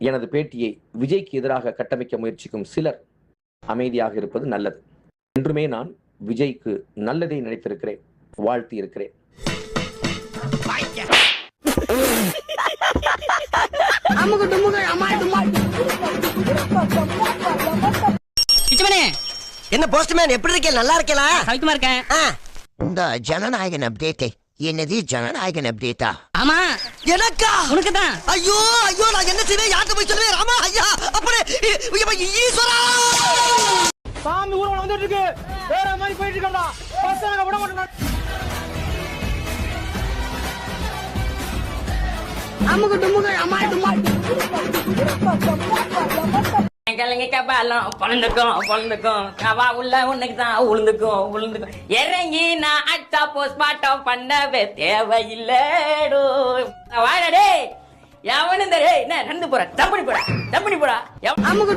எனது பேட்டியை விஜய்க்கு எதிராக கட்டமைக்க முயற்சிக்கும் சிலர் அமைதியாக இருப்பது நல்லது. என்றுமே நான் விஜய்க்கு நல்லதை நினைத்திருக்கிறேன் வாழ்த்தி இருக்கிறேன் என்ன போஸ்ட்மேன் எப்படி இருக்கே? நல்லா இருக்கேன். இந்த ஜனநாயகன் அப்டேட்டே என்னது ஜனநாயகன் அப்டேட்டா ஆமா. எனக்கா? உனக்கு தான் ஐயோ ஐயோ நான் என்ன செய்வேன்? யார்கிட்ட போய் சொல்லுவேன்? ராமா ஐயா அப்படி ஈஸ்வரா! சாமி ஊர்வலம் வந்துட்டு இருக்கு வேற மாதிரி போயிட்டு இருக்கோம்டா பஸ் நாங்க விட மாட்டோம் கிழங்க கபாலம் பொழுந்துக்கும் பொழுந்துக்கும் கவா உள்ள உனக்கு தான் உளுந்துக்கும் உளுந்துக்கும். இறங்கி நான் அச்சா போஸ்ட் மாட்டம் பண்ணவே தேவையில்லடோ. வாடடே எவனு இந்த டேய், என்ன நடந்து போற தம்பி போடா தம்பி போடா. எவன் ஒரு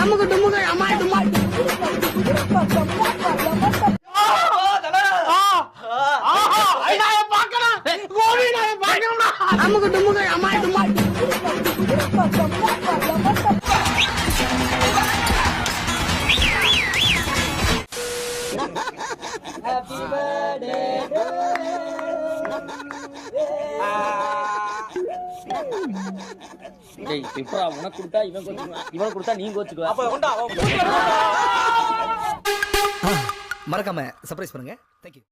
அமுக்கு டுமுக்கு அம்மாள் டுமாள் அமுக்கு டுமுக்கு அம்மாள் டுமாள் Happy birthday to இப்போ உனக்கு கொடுத்தா இவன் கோச்சுக்குவான். இவன் கொடுத்தா நீ கோச்சுக்குவா. அப்ப உண்டா மறக்காம சர்ப்ரைஸ் பண்ணுங்க. தேங்க்யூ